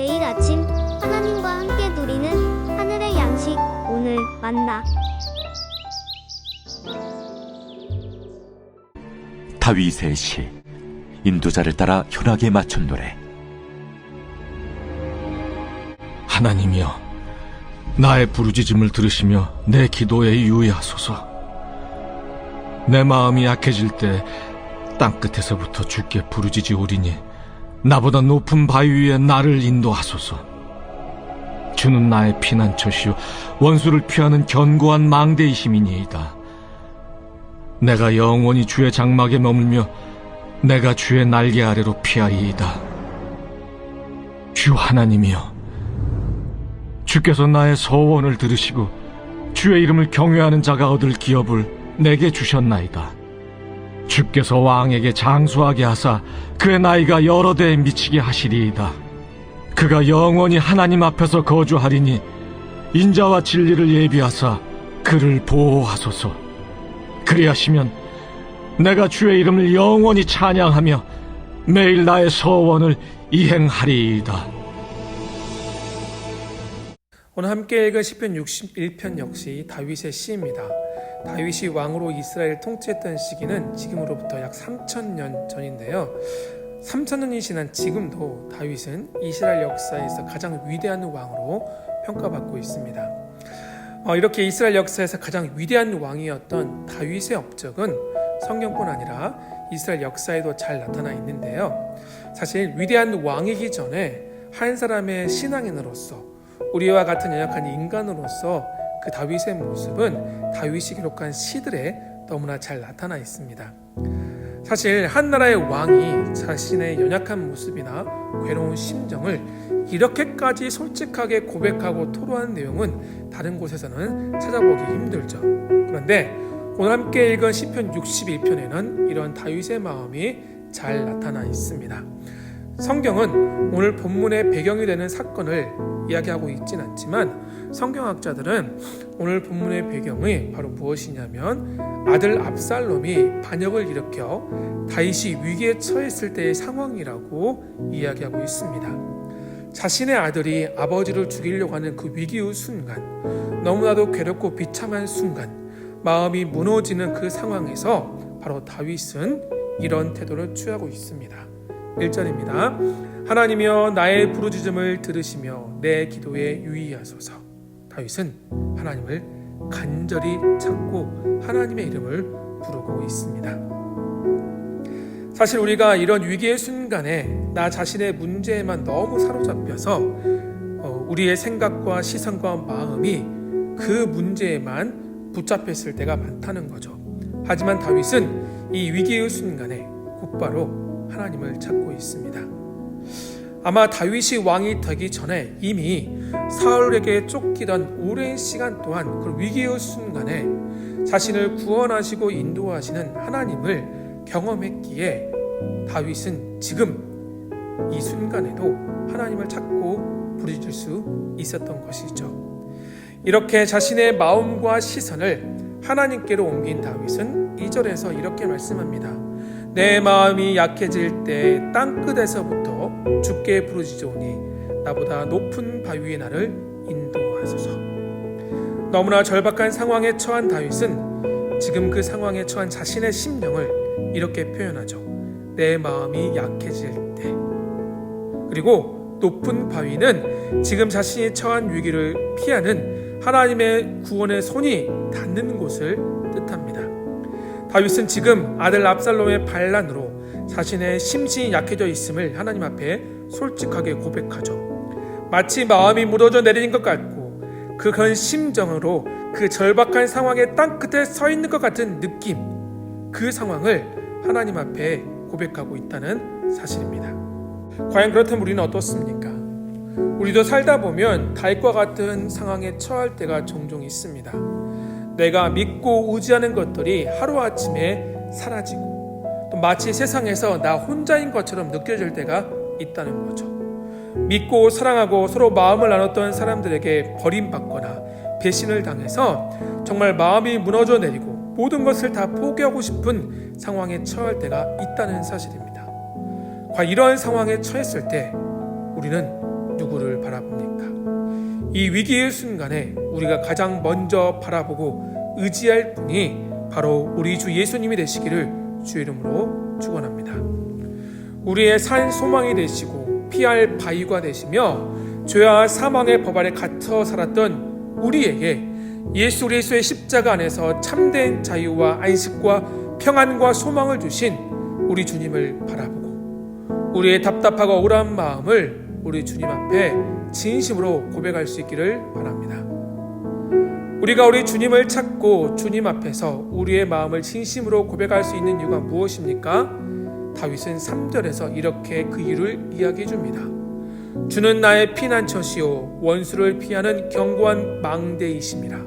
매일 아침 하나님과 함께 누리는 하늘의 양식 오늘 만나 다윗의 시 인도자를 따라 현악에 맞춘 노래 하나님이여, 나의 부르짖음을 들으시며 내 기도에 유의하소서. 내 마음이 약해질 때 땅끝에서부터 주께 부르짖으오리니 나보다 높은 바위 위에 나를 인도하소서. 주는 나의 피난처시요 원수를 피하는 견고한 망대이심이니이다. 내가 영원히 주의 장막에 머물며 내가 주의 날개 아래로 피하리이다. 주 하나님이여 주께서 나의 서원을 들으시고 주의 이름을 경외하는 자가 얻을 기업을 내게 주셨나이다. 주께서 왕에게 장수하게 하사 그의 나이가 여러 대에 미치게 하시리이다. 그가 영원히 하나님 앞에서 거주하리니 인자와 진리를 예비하사 그를 보호하소서. 그리하시면 내가 주의 이름을 영원히 찬양하며 매일 나의 서원을 이행하리이다. 오늘 함께 읽은 시편 61편 역시 다윗의 시입니다. 다윗이 왕으로 이스라엘 통치했던 시기는 지금으로부터 약 3천년 전인데요. 3천년이 지난 지금도 다윗은 이스라엘 역사에서 가장 위대한 왕으로 평가받고 있습니다. 어, 이렇게 이스라엘 역사에서 가장 위대한 왕이었던 다윗의 업적은 성경뿐 아니라 이스라엘 역사에도 잘 나타나 있는데요. 사실 위대한 왕이기 전에 한 사람의 신앙인으로서 우리와 같은 연약한 인간으로서 그 다윗의 모습은 다윗이 기록한 시들에 너무나 잘 나타나 있습니다. 사실 한 나라의 왕이 자신의 연약한 모습이나 괴로운 심정을 이렇게까지 솔직하게 고백하고 토로하는 내용은 다른 곳에서는 찾아보기 힘들죠. 그런데 오늘 함께 읽은 시편 61편에는 이런 다윗의 마음이 잘 나타나 있습니다. 성경은 오늘 본문의 배경이 되는 사건을 이야기하고 있진 않지만 성경학자들은 오늘 본문의 배경이 바로 무엇이냐면 아들 압살롬이 반역을 일으켜 다윗이 위기에 처했을 때의 상황이라고 이야기하고 있습니다. 자신의 아들이 아버지를 죽이려고 하는 그 위기의 순간, 너무나도 괴롭고 비참한 순간, 마음이 무너지는 그 상황에서 바로 다윗은 이런 태도를 취하고 있습니다. 1절입니다. 하나님이여 나의 부르짖음을 들으시며 내 기도에 유의하소서. 다윗은 하나님을 간절히 찾고 하나님의 이름을 부르고 있습니다. 사실 우리가 이런 위기의 순간에 나 자신의 문제에만 너무 사로잡혀서 어, 우리의 생각과 시선과 마음이 그 문제에만 붙잡혔을 때가 많다는 거죠. 하지만 다윗은 이 위기의 순간에 곧바로 하나님을 찾고 있습니다. 아마 다윗이 왕이 되기 전에 이미 사울에게 쫓기던 오랜 시간 동안 그 위기의 순간에 자신을 구원하시고 인도하시는 하나님을 경험했기에 다윗은 지금 이 순간에도 하나님을 찾고 부르짖을 수 있었던 것이죠. 이렇게 자신의 마음과 시선을 하나님께로 옮긴 다윗은 2절에서 이렇게 말씀합니다. 내 마음이 약해질 때 땅끝에서부터 주께 부르짖으오니 나보다 높은 바위 위에 나를 인도하소서. 너무나 절박한 상황에 처한 다윗은 지금 그 상황에 처한 자신의 심령을 이렇게 표현하죠. 내 마음이 약해질 때. 그리고 높은 바위는 지금 자신이 처한 위기를 피하는 하나님의 구원의 손이 닿는 곳을 뜻합니다. 다윗은 지금 아들 압살롬의 반란으로 자신의 심신이 약해져 있음을 하나님 앞에 솔직하게 고백하죠. 마치 마음이 무너져 내리는 것 같고 그건 심정으로 그 절박한 상황의 땅끝에 서 있는 것 같은 느낌, 그 상황을 하나님 앞에 고백하고 있다는 사실입니다. 과연 그렇다면 우리는 어떻습니까? 우리도 살다 보면 다윗과 같은 상황에 처할 때가 종종 있습니다. 내가 믿고 의지하는 것들이 하루아침에 사라지고 또 마치 세상에서 나 혼자인 것처럼 느껴질 때가 있다는 거죠. 믿고 사랑하고 서로 마음을 나눴던 사람들에게 버림받거나 배신을 당해서 정말 마음이 무너져 내리고 모든 것을 다 포기하고 싶은 상황에 처할 때가 있다는 사실입니다. 과연 이러한 상황에 처했을 때 우리는 누구를 바라봅니까? 이 위기의 순간에 우리가 가장 먼저 바라보고 의지할 분이 바로 우리 주 예수님이 되시기를 주의 이름으로 축원합니다. 우리의 산 소망이 되시고 피할 바위가 되시며 죄와 사망의 법 아래 갇혀 살았던 우리에게 예수 그리스도의 십자가 안에서 참된 자유와 안식과 평안과 소망을 주신 우리 주님을 바라보고 우리의 답답하고 억울한 마음을 우리 주님 앞에 진심으로 고백할 수 있기를 바랍니다. 우리가 우리 주님을 찾고 주님 앞에서 우리의 마음을 진심으로 고백할 수 있는 이유가 무엇입니까? 다윗은 3절에서 이렇게 그 이유를 이야기해 줍니다. 주는 나의 피난처시요 원수를 피하는 견고한 망대이심이라.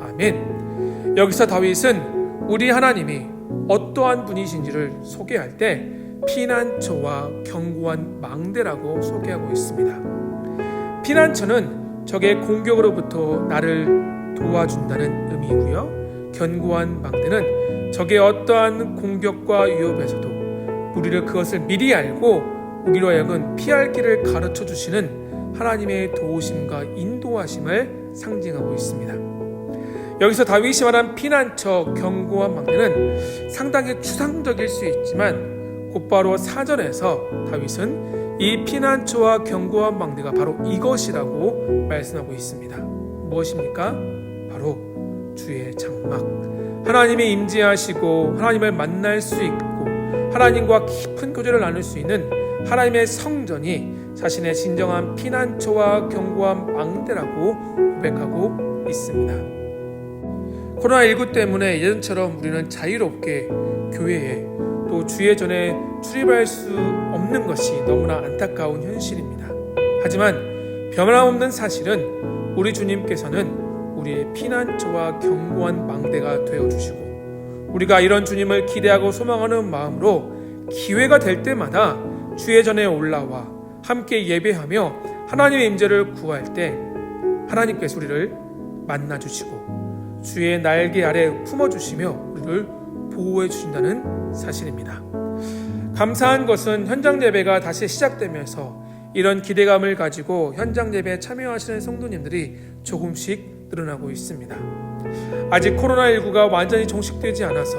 아멘. 여기서 다윗은 우리 하나님이 어떠한 분이신지를 소개할 때 피난처와 견고한 망대라고 소개하고 있습니다. 피난처는 적의 공격으로부터 나를 도와준다는 의미이고요. 견고한 망대는 적의 어떠한 공격과 위협에서도 우리를 그것을 미리 알고 우리로 하여금 피할 길을 가르쳐 주시는 하나님의 도우심과 인도하심을 상징하고 있습니다. 여기서 다윗이 말한 피난처 견고한 망대는 상당히 추상적일 수 있지만 곧바로 사전에서 다윗은 이 피난처와 견고한 망대가 바로 이것이라고 말씀하고 있습니다. 무엇입니까? 주의 장막. 하나님이 임재하시고 하나님을 만날 수 있고 하나님과 깊은 교제를 나눌 수 있는 하나님의 성전이 자신의 진정한 피난처와 견고한 망대라고 고백하고 있습니다. 코로나19 때문에 예전처럼 우리는 자유롭게 교회에 또 주의 전에 출입할 수 없는 것이 너무나 안타까운 현실입니다. 하지만 변함없는 사실은 우리 주님께서는 우리의 피난처와 견고한 망대가 되어 주시고 우리가 이런 주님을 기대하고 소망하는 마음으로 기회가 될 때마다 주의 전에 올라와 함께 예배하며 하나님의 임재를 구할 때 하나님께서 우리를 만나 주시고 주의 날개 아래 품어 주시며 우리를 보호해 주신다는 사실입니다. 감사한 것은 현장 예배가 다시 시작되면서 이런 기대감을 가지고 현장 예배에 참여하시는 성도님들이 조금씩 늘어나고 있습니다. 아직 코로나19가 완전히 종식되지 않아서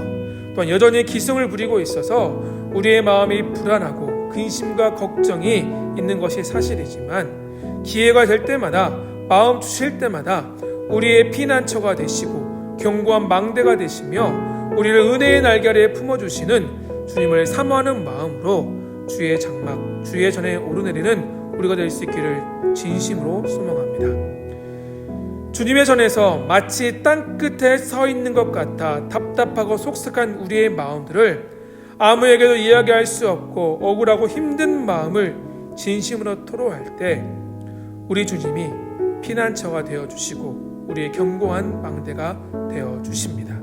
또한 여전히 기승을 부리고 있어서 우리의 마음이 불안하고 근심과 걱정이 있는 것이 사실이지만 기회가 될 때마다 마음 주실 때마다 우리의 피난처가 되시고 견고한 망대가 되시며 우리를 은혜의 날개아래 품어주시는 주님을 사모하는 마음으로 주의 장막, 주의 전에 오르내리는 우리가 될 수 있기를 진심으로 소망합니다. 주님의 전에서 마치 땅 끝에 서 있는 것 같아 답답하고 속삭한 우리의 마음들을 아무에게도 이야기할 수 없고 억울하고 힘든 마음을 진심으로 토로할 때 우리 주님이 피난처가 되어 주시고 우리의 견고한 망대가 되어 주십니다.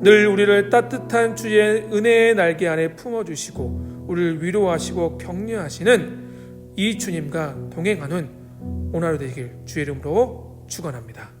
늘 우리를 따뜻한 주의 은혜의 날개 안에 품어 주시고 우리를 위로하시고 격려하시는 이 주님과 동행하는 오늘 하루 되길 주의 이름으로 축원합니다.